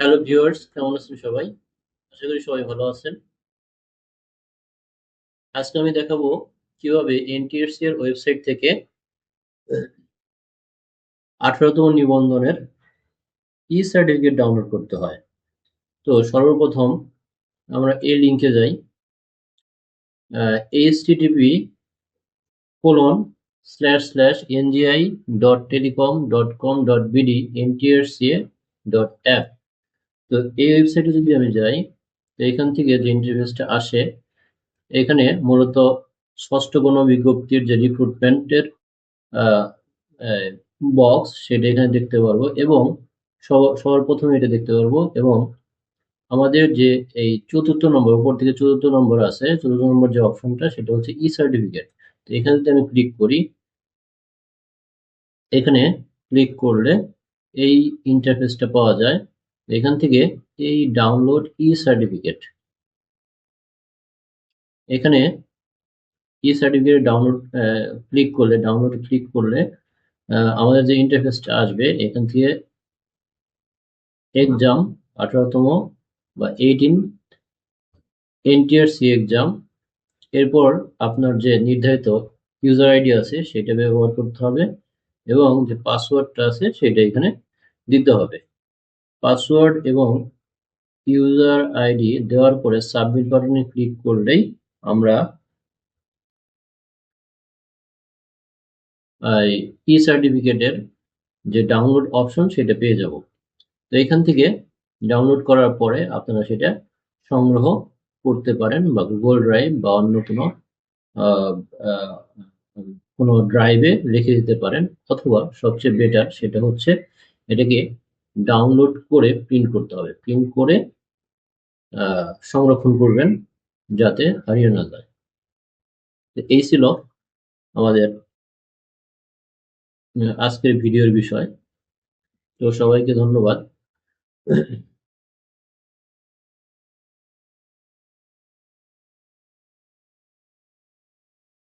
Hello viewers কেমন আছেন সবাই? আশা করি সবাই ভালো আছেন। আজকে আমি দেখাবো কীভাবে এনটিএসসি এর ওয়েবসাইট থেকে আঠারোতম নিবন্ধনের ই সার্টিফিকেট ডাউনলোড করতে হয়। তো সর্বপ্রথম আমরা এই লিঙ্কে যাই। HTTP colon slash slash NGI dot telecom dot com dot BD NTRCA dot app তো এই ওয়েবসাইটে যদি আমি যাই, তো এখান থেকে যে ইন্টারফেসটা আসে, এখানে মূলত ষষ্ঠ গণ বিজ্ঞপ্তির যে রিক্রুটমেন্টের বক্স সেটা এখানে দেখতে পারব এবং সবার প্রথমে এটা দেখতে পারব এবং আমাদের যে এই চতুর্থ নম্বর, উপর থেকে চতুর্থ নম্বর আছে, চতুর্থ নম্বর যে অপশনটা সেটা হচ্ছে ই সার্টিফিকেট তো এখানে যদি আমি ক্লিক করি, এখানে ক্লিক করলে এই ইন্টারফেসটা পাওয়া যায়। এখান থেকে এই ডাউনলোড ই সার্টিফিকেট এখানে ই সার্টিফিকেট ডাউনলোড ক্লিক করলে ডাউনলোড ক্লিক করলে আমাদের যে ইন্টারফেসটা আসবে, এখান থেকে এক্সাম আঠারোতম বা এইটিন এনটিআরসি এক্সাম এরপর আপনার যে নির্ধারিত ইউজার আইডি আছে, সেটা ব্যবহার করতে হবে এবং যে পাসওয়ার্ডটা আছে, সেটা এখানে দিতে হবে। পাসওয়ার্ড এবং ইউজার আইডি দেওয়ার পরে সাবমিট বাটনে ক্লিক করলেই আমরা ই সার্টিফিকেটের যে ডাউনলোড অপশন সেটা পেয়ে যাব। তো এখান থেকে ডাউনলোড করার পরে আপনারা সেটা সংগ্রহ করতে পারেন বা গুগল ড্রাইভ বা অন্য কোনো কোনো ড্রাইভে রেখে দিতে পারেন। অথবা সবচেয়ে বেটার সেটা হচ্ছে এটাকে ডাউনলোড করে প্রিন্ট করতে হবে। প্রিন্ট করে সংরক্ষণ করবেন যাতে হারিয়ে না যায়। এই ছিল আমাদের আজকের ভিডিওর বিষয়। তো সবাইকে ধন্যবাদ।